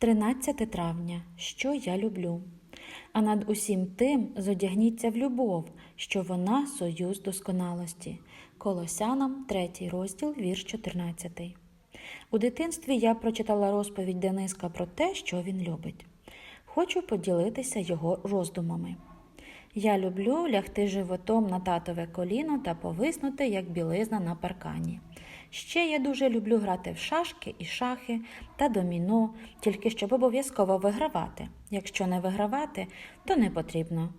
13 травня. Що я люблю? А над усім тим зодягніться в любов, що вона союз досконалості. Колосянам, 3 розділ, вірш 14. У дитинстві я прочитала розповідь Дениска про те, що він любить. Хочу поділитися його роздумами. Я люблю лягти животом на татове коліно та повиснути, як білизна на паркані. Ще я дуже люблю грати в шашки і шахи та доміно, тільки щоб обов'язково вигравати. Якщо не вигравати, то не потрібно.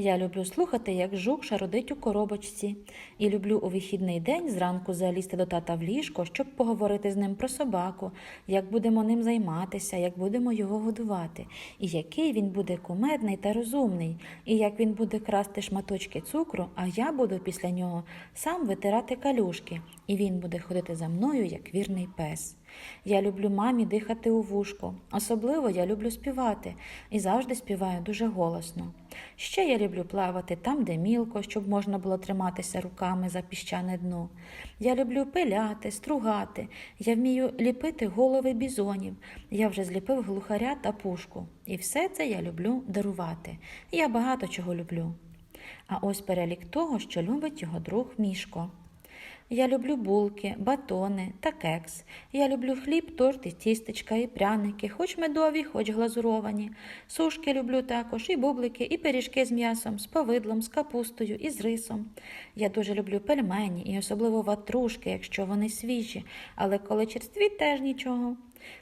Я люблю слухати, як жук шародить у коробочці, і люблю у вихідний день зранку залізти до тата в ліжко, щоб поговорити з ним про собаку, як будемо ним займатися, як будемо його годувати, і який він буде кумедний та розумний, і як він буде красти шматочки цукру, а я буду після нього сам витирати калюшки, і він буде ходити за мною, як вірний пес. Я люблю мамі дихати у вушко. Особливо я люблю співати і завжди співаю дуже голосно. Ще я люблю плавати там, де мілко, щоб можна було триматися руками за піщане дно. Я люблю пиляти, стругати. Я вмію ліпити голови бізонів. Я вже зліпив глухаря та пушку. І все це я люблю дарувати. Я багато чого люблю. А ось перелік того, що любить його друг Мішко. Я люблю булки, батони та кекс. Я люблю хліб, торт і тістечка, і пряники, хоч медові, хоч глазуровані. Сушки люблю також, і бублики, і пиріжки з м'ясом, з повидлом, з капустою і з рисом. Я дуже люблю пельмені і особливо ватрушки, якщо вони свіжі, але коли черстві теж нічого.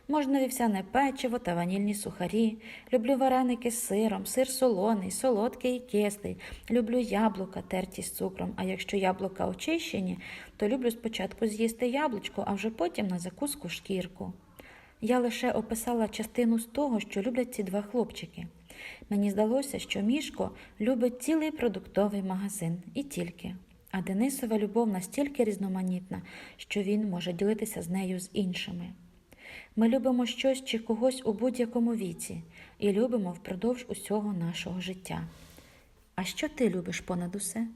Можна вівсяне печиво та ванільні сухарі. Люблю вареники з сиром, сир солоний, солодкий і кислий. Люблю яблука терті з цукром, а якщо яблука очищені, то люблю спочатку з'їсти яблучко, а вже потім на закуску шкірку. Я лише описала частину з того, що люблять ці два хлопчики. Мені здалося, що Мішко любить цілий продуктовий магазин і тільки. А Денисова любов настільки різноманітна, що він може ділитися з нею з іншими. Ми любимо щось чи когось у будь-якому віці і любимо впродовж усього нашого життя. А що ти любиш понад усе?